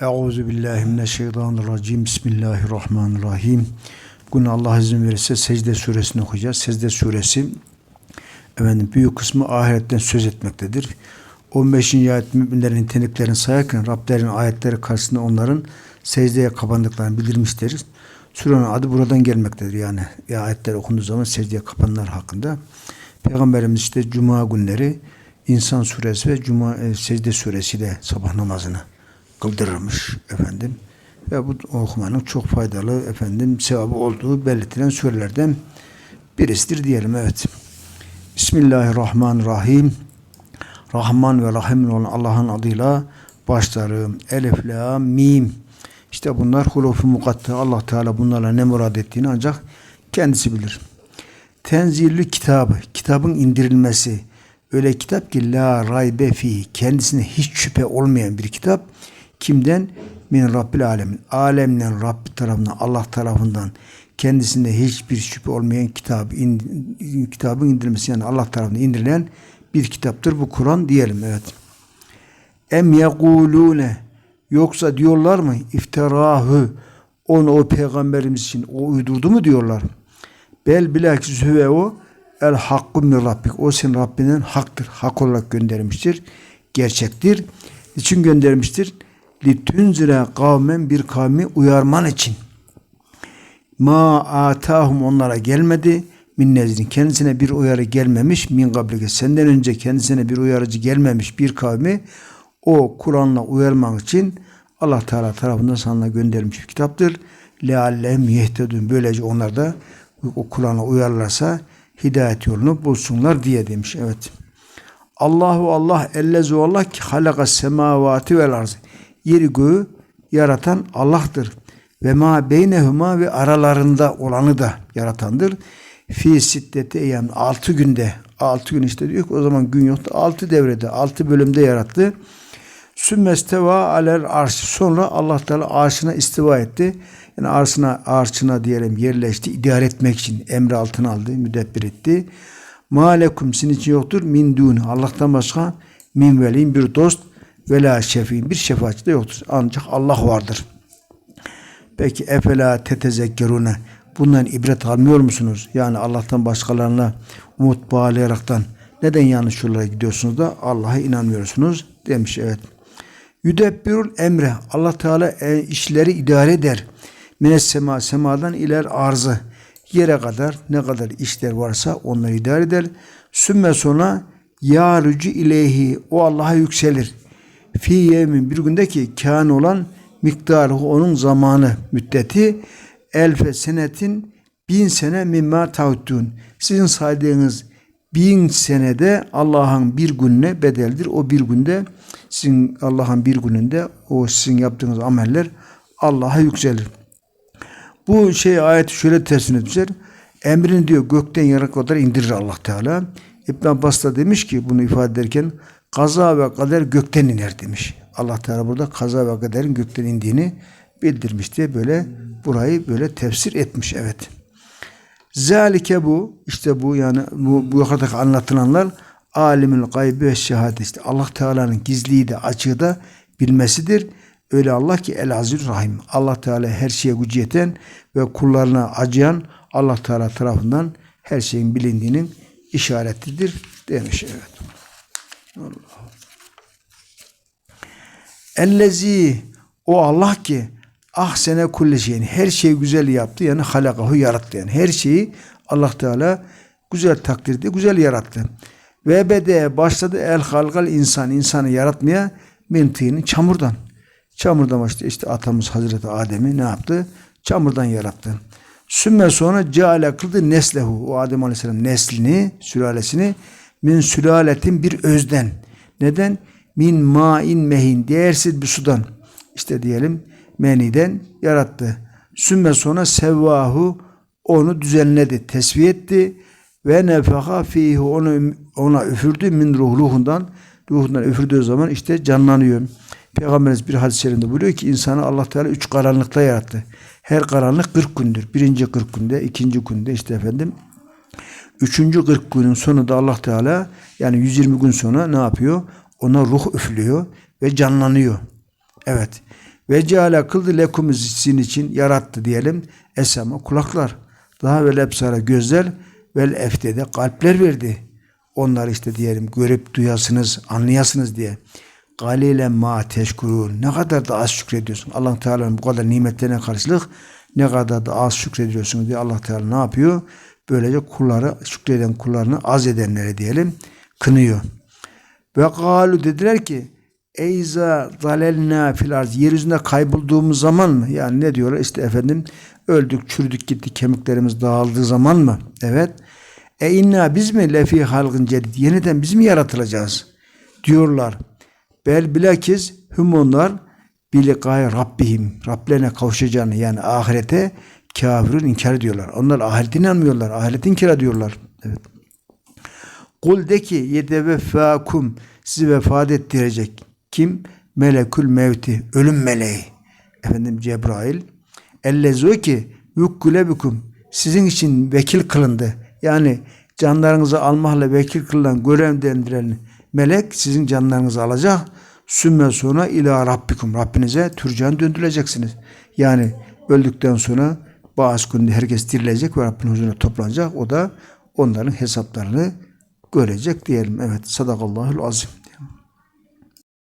Euzu billahi mineşşeytanirracim. Bismillahirrahmanirrahim. Bugün Allah izin verirse Secde suresini okuyacağız. Secde suresi efendim büyük kısmı ahiretten söz etmektedir. 15. ayet müminlerin niteliklerini sayarken Rablerin ayetleri karşısında onların secdeye kapandıklarını bildirmiştir. Surenin adı buradan gelmektedir yani. Ya ayetler okunduğu zaman secdeye kapananlar hakkında. Peygamberimiz işte cuma günleri İnsan suresi ve Cuma e, secde suresiyle sabah namazını kıldırırmış efendim. Ve bu okumanın çok faydalı efendim sevabı olduğu belirtilen surelerden birisidir diyelim evet. Bismillahirrahmanirrahim. Rahman ve Rahim olan Allah'ın adıyla başlarım. Elif, la, mim. İşte bunlar hurufu mukatta. Allah Teala bunlarla ne murad ettiğini ancak kendisi bilir. Tenzilli kitabı, kitabın indirilmesi. Öyle kitap ki la raybe fi, kendisine hiç şüphe olmayan bir kitap. Kimden? Min Rabbil alemin. Alemden Rabbi tarafından, Allah tarafından kendisinde hiçbir şüphe olmayan kitap, in, kitabın indirilmesi yani Allah tarafından indirilen bir kitaptır bu Kur'an diyelim evet. Em yekulune yoksa diyorlar mı iftirahı onu o peygamberimiz için o uydurdu mu diyorlar. Bel bilakis hüve o el hakkı min rabbik. O senin Rabbinden haktır. Hak olarak göndermiştir. Gerçektir. İçin göndermiştir? Litünzire kavmen bir kavmi uyarman için. Ma atahum onlara gelmedi. Min nezrin kendisine bir uyarı gelmemiş. Min kablike senden önce kendisine bir uyarıcı gelmemiş bir kavmi o Kur'an'la uyarmak için Allah Teala tarafından sana gönderilmiş bir kitaptır. Leallem yehtedun. Böylece onlar da o Kur'an'a uyarlarsa hidayet yolunu bulsunlar diye demiş. Evet. Allahu Allah ellezu Allah ki halaka semavati vel arz. Yeri göğü yaratan Allah'tır. Ve ma beynehuma ve aralarında olanı da yaratandır. Fi siddeti eyyam altı günde altı gün işte diyor ki o zaman gün yoktu. Altı devrede altı bölümde yarattı. Sümmesteva alel arş. Sonra Allah Teala arşına istiva etti. Yani arşına, arşına diyelim yerleşti. idare etmek için emri altına aldı. Müdebbir etti. Malekum sizin için yoktur. Min dûn. Allah'tan başka min velin bir dost ve la şefi'in bir şefaatçi de yoktur. Ancak Allah vardır. Peki efela tetezekkerune bundan ibret almıyor musunuz? Yani Allah'tan başkalarına umut bağlayaraktan neden yanlış yollara gidiyorsunuz da Allah'a inanmıyorsunuz demiş evet. Yüdebbirul emre Allah Teala e, işleri idare eder. Mines sema semadan iler arzı yere kadar ne kadar işler varsa onları idare eder. Sümme sonra yarücü ileyhi o Allah'a yükselir. Fi yemin bir gündeki kan olan miktarı onun zamanı müddeti elfe senetin bin sene mimma tahuttun. Sizin saydığınız bin senede Allah'ın bir gününe bedeldir. O bir günde sizin Allah'ın bir gününde o sizin yaptığınız ameller Allah'a yükselir. Bu şey ayeti şöyle tersine etmişler. Emrini diyor gökten yere kadar indirir Allah Teala. İbn Abbas da demiş ki bunu ifade ederken kaza ve kader gökten iner demiş. Allah Teala burada kaza ve kaderin gökten indiğini bildirmiş diye böyle burayı böyle tefsir etmiş evet. Zalike bu işte bu yani bu, bu yukarıdaki anlatılanlar alimül gaybi ve şehadet işte Allah Teala'nın gizliyi de açığı da bilmesidir. Öyle Allah ki el azir rahim. Allah Teala her şeye gücü yeten ve kullarına acıyan Allah Teala tarafından her şeyin bilindiğinin işaretidir demiş evet. Allah. Ellezi o Allah ki ahsene kulli şeyin her şeyi güzel yaptı yani halakahu yarattı yani her şeyi Allah Teala güzel takdirde güzel yarattı. Ve bede başladı el halgal insan insanı yaratmaya min çamurdan. Çamurdan başladı işte atamız Hazreti Adem'i ne yaptı? Çamurdan yarattı. Sümme sonra ceale kıldı neslehu. O Adem Aleyhisselam neslini, sülalesini min sülaletin bir özden. Neden? Min ma'in mehin. Değersiz bir sudan. İşte diyelim meniden yarattı. Sümme sonra sevvahu onu düzenledi, tesviye etti ve nefeha fihi onu ona üfürdü min ruh ruhundan ruhundan üfürdüğü zaman işte canlanıyor. Peygamberimiz bir hadis-i şerifinde buyuruyor ki insanı Allah Teala üç karanlıkta yarattı. Her karanlık 40 gündür. Birinci 40 günde, ikinci günde işte efendim. Üçüncü 40 günün sonunda Allah Teala yani 120 gün sonra ne yapıyor? Ona ruh üflüyor ve canlanıyor. Evet. Ve ceale kıldı lekum sizin için yarattı diyelim. Esema kulaklar. Daha vel ebsara gözler vel eftede kalpler verdi. Onları işte diyelim görüp duyasınız, anlayasınız diye. Galilen ma teşkurun. Ne kadar da az şükrediyorsun. Allah Teala'nın bu kadar nimetlerine karşılık ne kadar da az şükrediyorsun diye Allah Teala ne yapıyor? Böylece kulları, şükreden kullarını az edenlere diyelim kınıyor. Ve galu dediler ki Eyza zalelna fil arz yeryüzünde kaybolduğumuz zaman mı? Yani ne diyorlar? İşte efendim öldük, çürüdük gitti, kemiklerimiz dağıldığı zaman mı? Evet. E inna biz mi lefi halkın cedid? Yeniden biz mi yaratılacağız? Diyorlar. Bel bilakis hüm onlar bilikay Rabbihim. Rablerine kavuşacağını yani ahirete kafirun inkar ediyorlar. Onlar ahirete inanmıyorlar. Ahireti inkar ediyorlar. Evet. Kul de ki yedeveffakum sizi vefat ettirecek. Kim? Melekül mevti. Ölüm meleği. Efendim Cebrail. Ellezu ki yukkule bikum. Sizin için vekil kılındı. Yani canlarınızı almakla vekil kılınan görevlendirilen melek sizin canlarınızı alacak. Sümme sonra ila rabbikum. Rabbinize türcan döndürüleceksiniz. Yani öldükten sonra bazı günde herkes dirilecek ve Rabbin huzuruna toplanacak. O da onların hesaplarını görecek diyelim. Evet. Sadakallahul azim.